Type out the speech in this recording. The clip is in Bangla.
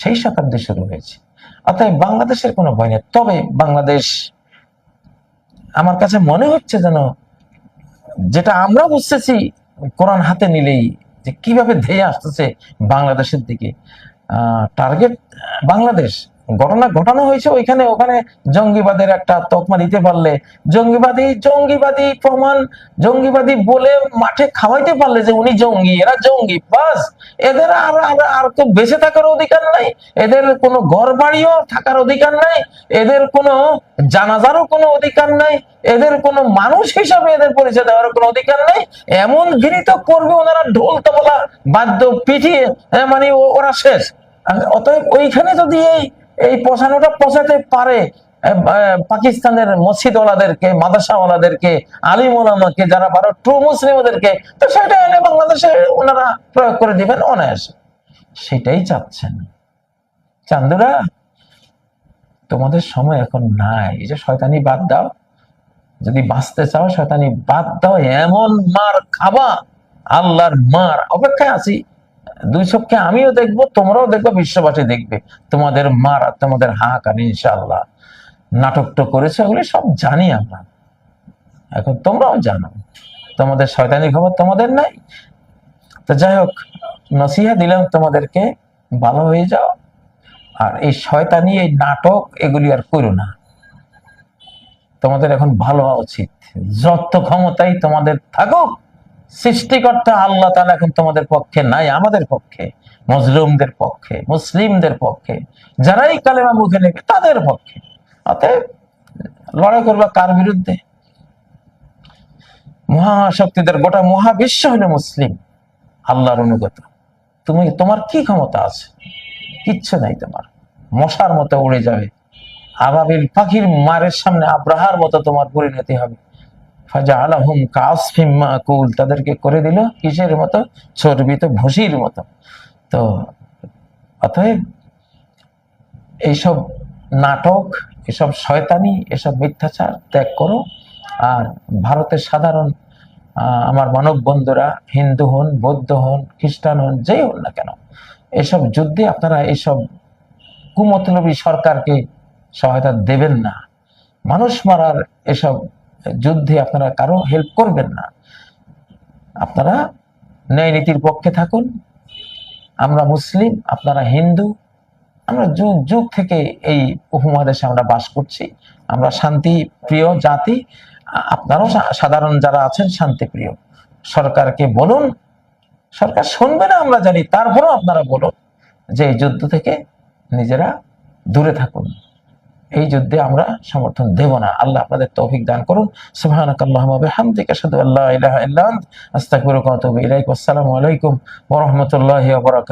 সেই শতাব্দী শুরু হয়েছে। অতএব বাংলাদেশের কোনো ভয় নেই। তবে বাংলাদেশ, আমার কাছে মনে হচ্ছে যেন যেটা আমরা বুঝতেছি, কোরআন হাতে নিলেই যে কীভাবে ধেয়ে আসতেছে বাংলাদেশের দিকে। টার্গেট বাংলাদেশ। ঘটনা ঘটানো হয়েছে ওইখানে ওখানে জঙ্গিবাদের একটা তকমা দিতে পারলে। জঙ্গিবাদী জঙ্গিবাদী প্রমাণ জঙ্গিবাদী বলে মাঠে খাওয়াইতে পারলে যে উনি জঙ্গি এরা জঙ্গি বাস। এদের আর আর- তো বেঁচে থাকার অধিকার নাই। এদের কোনো ঘর বাড়িও থাকার অধিকার নাই। এদের কোনো জানাজারও কোনো অধিকার নাই। এদের কোনো মানুষ হিসাবে এদের পরিচয় দেওয়ার কোনো অধিকার নাই। এমন ঘৃণিত করবে ওনারা ঢোল তবলা বাদ্য পিটিয়ে হ্যাঁ, মানে ওরা শেষ। অতএব ওইখানে যদি এই এই পচানোটা পচাতে পারে পাকিস্তানের মসজিদওয়ালাদেরকে, মাদ্রাসাওয়ালাদেরকে আলিম ওলামাকে যারা পারো ট্রু মুসলিম ওদেরকে তো সেটা এনে বাংলাদেশে ওনারা প্রয়োগ করে দিবেন অনায়াসে। সেটাই চাচ্ছেন। চান্দুরা, তোমাদের সময় এখন নাই। এই যে শয়তানি বাদ দাও। যদি বাঁচতে চাও, শয়তানি বাদ দাও। এমন মার খাবা। আল্লাহর মার। অপেক্ষায় আছি। দুই চোখকে আমিও দেখব, তোমরাও দেখবে, বিশ্ববাসী দেখবে। তোমাদের মার তোমাদের হাহাকার ইনশাআল্লাহ। নাটক তো করেছে, ওগুলি সব জানি আমরা। এখন তোমরাও জানো। তোমাদের শয়তানি খবর তোমাদের নাই। তো যাই হোক, নসিহা দিলাম তোমাদেরকে, ভালো হয়ে যাও। আর এই শয়তানি, এই নাটক, এগুলি আর করো না। তোমাদের এখন ভালো হওয়া উচিত। যত ক্ষমতাই তোমাদের থাকুক সৃষ্টিকর্তা আল্লাহ তাআলা এখন তোমাদের পক্ষে নাই, আমাদের পক্ষে মজলুমদের পক্ষে, মুসলিমদের পক্ষে। যারাই কালেমা মুখে নেবে তাদের পক্ষে। অতএব লড়াই করবা কার বিরুদ্ধে? মহাশক্তিদের, গোটা মহাবিশ্ব হলো মুসলিম, আল্লাহর অনুগত। তুমি, তোমার কি ক্ষমতা আছে? কিচ্ছু নাই তোমার। মশার মতো উড়ে যাবে। আবাবিল পাখির মারের সামনে আব্রাহার মতো তোমার পরিণতি হবে। ফাজা আলাহুম কাসফিম মাকুল, তাদেরকে করে দিল কিসের মতো? চর্বিত ভুসির মতো। তো অতএব এইসব নাটক, এসব শয়তানি, এসব মিথ্যাচার ত্যাগ করো। আর ভারতের সাধারণ আমার মানব বন্ধুরা, হিন্দু হন, বৌদ্ধ হন, খ্রিস্টান হন, যেই হন না কেন, এসব যুদ্ধে আপনারা এইসব কুমতলবী সরকারকে সহায়তা দেবেন না। মানুষ মারার এসব যুদ্ধে আপনারা কারও হেল্প করবেন না। আপনারা ন্যায় নীতির পক্ষে থাকুন। আমরা মুসলিম, আপনারা হিন্দু, আমরা যুগ যুগ থেকে এই উপমহাদেশে আমরা বাস করছি। আমরা শান্তি প্রিয় জাতি, আপনারাও সাধারণ যারা আছেন শান্তি প্রিয়। সরকারকে বলুন, সরকার শুনবে না আমরা জানি, তারপরেও আপনারা বলুন যে এই যুদ্ধ থেকে নিজেরা দূরে থাকুন। এই যুদ্ধে আমরা সমর্থন দেব না। আল্লাহ আপনাদের তৌফিক দান করুন। সুহানক আল্লাহ বিহামদিকা, আশহাদু আলাইকুম ওয়া